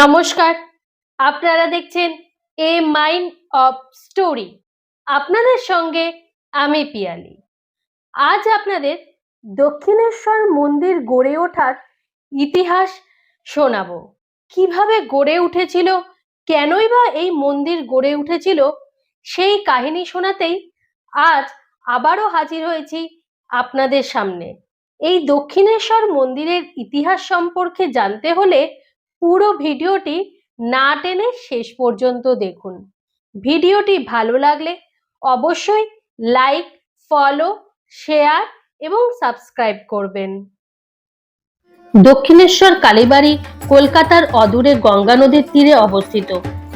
নমস্কার, আপনারা দেখছেন এ মাইন্ড অফ স্টোরি আপনাদের সঙ্গে আমি পিয়ালি। আজ আপনাদের দক্ষিণেশ্বর মন্দির গড়ে ওঠার ইতিহাস শোনাবো। কীভাবে গড়ে উঠেছিল, কেনই বা এই মন্দির গড়ে উঠেছিল, সেই কাহিনী শোনাতেই আজ আবারও হাজির হয়েছি আপনাদের সামনে। এই দক্ষিণেশ্বর মন্দিরের ইতিহাস সম্পর্কে জানতে হলে পুরো ভিডিওটি না টেনে শেষ পর্যন্ত দেখুন। ভিডিওটি ভালো লাগলে অবশ্যই লাইক, ফলো, শেয়ার এবং সাবস্ক্রাইব করবেন। দক্ষিণেশ্বর কালীবাড়ি কলকাতার অদূরে গঙ্গা নদীর তীরে অবস্থিত।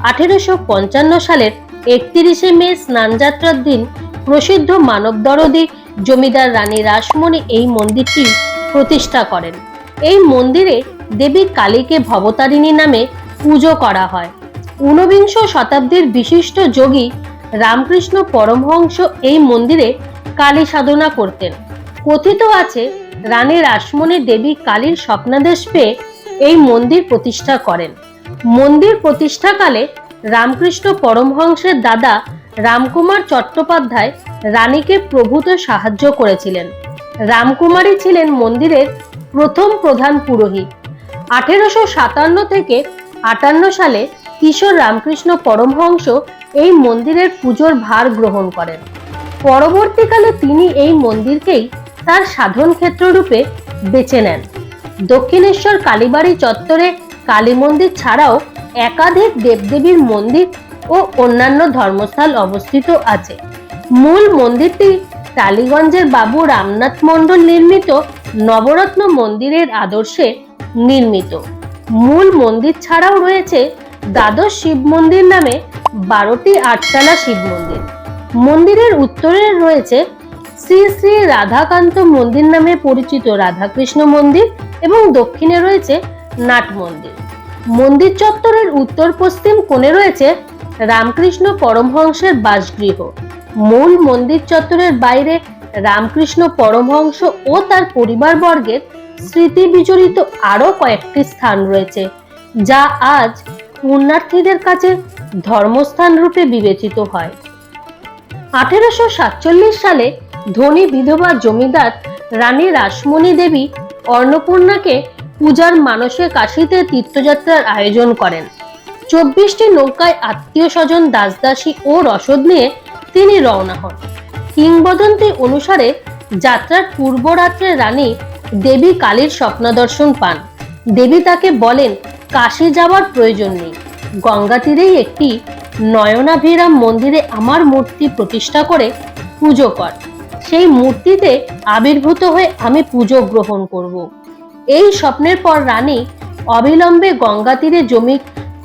আঠেরোশো পঞ্চান্ন সালের একত্রিশে মে স্নানযাত্রার দিন প্রসিদ্ধ মানবদরদী জমিদার রানী রাসমণি এই মন্দিরটি প্রতিষ্ঠা করেন। এই মন্দিরে দেবী কালীকে ভবতারিণী নামে পুজো করা হয়। ঊনবিংশ শতাব্দীর বিশিষ্ট যোগী রামকৃষ্ণ পরমহংস এই মন্দিরে কালী সাধনা করতেন। কথিত আছে, রানী রাসমণি দেবী কালীর স্বপ্নাদেশ পেয়ে এই মন্দির প্রতিষ্ঠা করেন। মন্দির প্রতিষ্ঠাকালে রামকৃষ্ণ পরমহংসের দাদা রামকুমার চট্টোপাধ্যায় রানীকে প্রভূত সাহায্য করেছিলেন। রামকুমারী ছিলেন মন্দিরের প্রথম প্রধান পুরোহিত। আঠেরোশো সাতান্ন থেকে আটান্ন সালে কিশোর রামকৃষ্ণ পরমহংস এই মন্দিরের পুজোর ভার গ্রহণ করেন। পরবর্তীকালে তিনি এই মন্দিরকেই তার সাধন ক্ষেত্র রূপে বেছে নেন। দক্ষিণেশ্বর কালীবাড়ি চত্বরে কালী মন্দির ছাড়াও একাধিক দেবদেবীর মন্দির ও অন্যান্য ধর্মস্থল অবস্থিত আছে। মূল মন্দিরটি টালিগঞ্জের বাবু রামনাথ মণ্ডল নির্মিত নবরত্ন মন্দিরের আদর্শে নির্মিত। মূল মন্দির ছাড়াও রয়েছে দ্বাদশ শিব মন্দির নামে বারোটি আটচালা শিব মন্দির। মন্দিরের উত্তরে রয়েছে শ্রী শ্রী রাধাকান্ত মন্দির নামে পরিচিত রাধাকৃষ্ণ মন্দির এবং দক্ষিণে রয়েছে নাট মন্দির। মন্দির চত্বরের উত্তর পশ্চিম কোণে রয়েছে রামকৃষ্ণ পরমহংসের বাসগৃহ। মূল মন্দির চত্বরের বাইরে রামকৃষ্ণ পরমহংস ও তার পরিবারবর্গের স্মৃতি বিজড়িত আরও কয়েকটি স্থান রয়েছে, যা আজ পুণ্যার্থীদের কাছে ধর্মস্থান রূপে বিবেচিত হয়। আঠেরোশো সাতচল্লিশ সালে ধনী বিধবা জমিদার রানী রাসমণি দেবী অন্নপূর্ণাকে পূজার মানসে কাশিতে তীর্থযাত্রার আয়োজন করেন। চব্বিশটি নৌকায় আত্মীয় স্বজন, দাসদাসী ও রসদ নিয়ে তিনি রওনা হন। কিংবদন্তি অনুসারে যাত্রার পূর্ব রাত্রে রানী দেবী কালীর স্বপ্নদর্শন পান। দেবী তাকে বলেন, কাশি যাওয়ার প্রয়োজন নেই। গঙ্গা তীরেই একটি নয়নাভিরাম মন্দিরে আমার মূর্তি প্রতিষ্ঠা করে পুজো কর। সেই মূর্তিতে আবির্ভূত হয়ে আমি পুজো গ্রহণ করব। এই স্বপ্নের পর রানী অবিলম্বে গঙ্গা তীরে জমি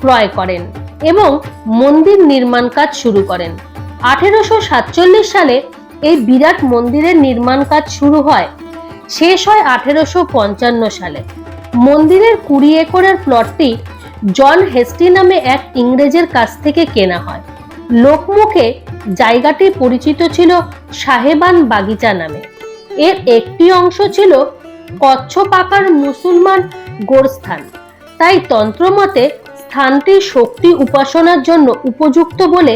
ক্রয় করেন এবং মন্দির নির্মাণ কাজ শুরু করেন। আঠেরোশো সাতচল্লিশ সালে এই বিরাট মন্দিরের নির্মাণ কাজ শুরু হয়। শেষ হয় আঠেরোশো পঞ্চান্ন সালে। মন্দিরের কুড়ি একরের প্লটটি জন হেস্টি নামে এক ইংরেজের কাছ থেকে কেনা হয়। লোকমুখে জায়গাটি পরিচিত ছিল সাহেবান বাগিচা নামে। এর একটি অংশ ছিল কচ্ছ পাকার মুসলমান গোরস্থান। তাই তন্ত্রমতে স্থানটি শক্তি, উপাসনার জন্য উপযুক্ত বলে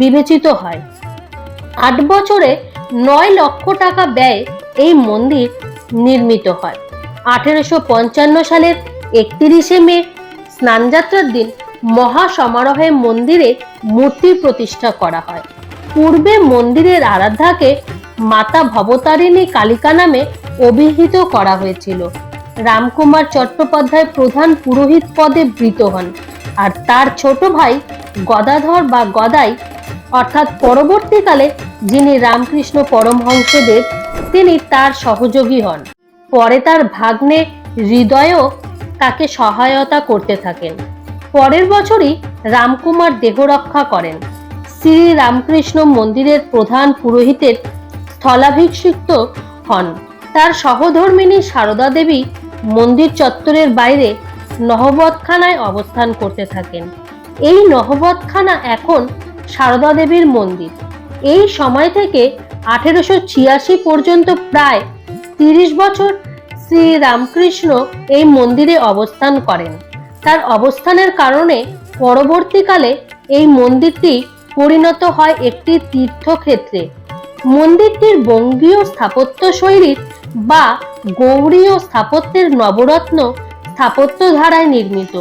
বিবেচিত হয়। আট বছরে নয় লক্ষ টাকা ব্যয় এই মন্দির নির্মিত হয়। আঠেরোশো পঞ্চান্ন সালের একত্রিশে মে, স্নানযাত্রার দিন মহা সমারোহে মন্দিরে মূর্তি প্রতিষ্ঠা করা হয়। পূর্বে মন্দিরের আরাধ্যাকে মাতা ভবতারিণী কালিকা নামে অভিহিত করা হয়েছিল। রামকুমার চট্টোপাধ্যায় প্রধান পুরোহিত পদে বৃত হন। আর তার ছোট ভাই গদাধর বা গদাই, অর্থাৎ পরবর্তীকালে যিনি রামকৃষ্ণ পরমহংসদেব, তিনি তার সহযোগী হন। পরে তার ভাগ্নে হৃদয়ও তাকে সহায়তা করতে থাকেন। পরের বছরই রামকুমার দেহ রক্ষা করেন। শ্রী রামকৃষ্ণ মন্দিরের প্রধান পুরোহিতের স্থলাভিষিক্ত হন। তার সহধর্মিনী সারদা দেবী মন্দির চত্বরের বাইরে নহবতখানায় অবস্থান করতে থাকেন। এই নহবতখানা এখন সারদা দেবীর মন্দির। এই সময় থেকে আঠেরোশো ছিয়াশি পর্যন্ত প্রায় তিরিশ বছর শ্রী রামকৃষ্ণ এই মন্দিরে অবস্থান করেন। তার অবস্থানের কারণে পরবর্তীকালে এই মন্দিরটি পরিণত হয় একটি তীর্থক্ষেত্রে। মন্দিরটির বঙ্গীয় স্থাপত্য শৈলীর বা গৌড়ীয় স্থাপত্যের নবরত্ন স্থাপত্য ধারায় নির্মিত।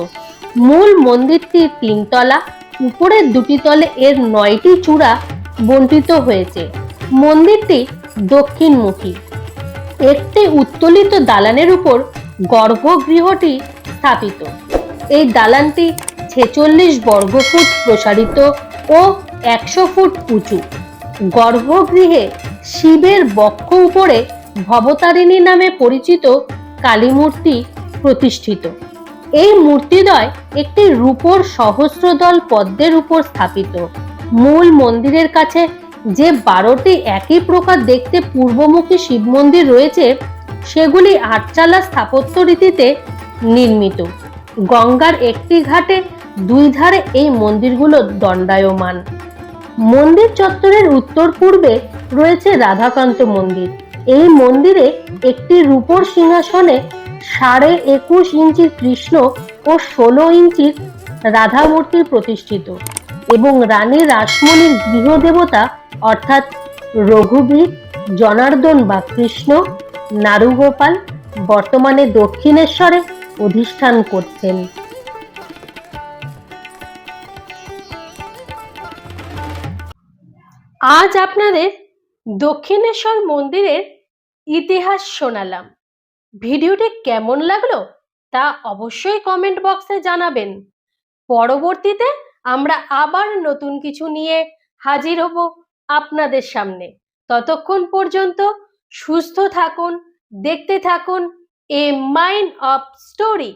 মূল মন্দিরটি তিনতলা, উপরের দুটি তলে এর নয়টি চূড়া বন্টিত হয়েছে। মন্দিরটি দক্ষিণমুখী। একটি উত্তোলিত দালানের উপর গর্ভগৃহটি স্থাপিত। এই দালানটি ছেচল্লিশ বর্গফুট প্রসারিত ও একশো ফুট উঁচু। গর্ভগৃহে শিবের বক্ষ উপরে ভবতারিণী নামে পরিচিত কালী মূর্তি প্রতিষ্ঠিত। এই মূর্তিদ্বয় একটি রূপোর সহস্রদল পদ্মের উপর স্থাপিত। মূল মন্দিরের কাছে যে বারোটি একই প্রকার দেখতে পূর্বমুখী শিব মন্দির রয়েছে, সেগুলি আটচালা স্থাপত্য রীতিতে নির্মিত। গঙ্গার একটি ঘাটে দুই ধারে এই মন্দিরগুলো দণ্ডায়মান। মন্দির চত্বরের উত্তর পূর্বে রয়েছে রাধাকান্ত মন্দির। এই মন্দিরে একটি রূপোর সিংহাসনে সাড়ে একুশ ইঞ্চির কৃষ্ণ ও ষোলো ইঞ্চির রাধা মূর্তি প্রতিষ্ঠিত এবং রানী রাসমণির গৃহদেবতা অর্থাৎ রঘুবীর, জনার্দন বা কৃষ্ণ, নারুগোপাল বর্তমানে দক্ষিণেশ্বরে অধিষ্ঠান করছেন। আজ আপনাদের দক্ষিণেশ্বর মন্দিরের ইতিহাস শোনালাম। ভিডিওটি কেমন লাগল তা অবশ্যই কমেন্ট বক্সে জানাবেন। পরবর্তীতে আমরা আবার নতুন কিছু নিয়ে হাজির হব আপনাদের সামনে। ততক্ষণ পর্যন্ত সুস্থ থাকুন, দেখতে থাকুন, এ মাইন্ড অফ স্টোরি।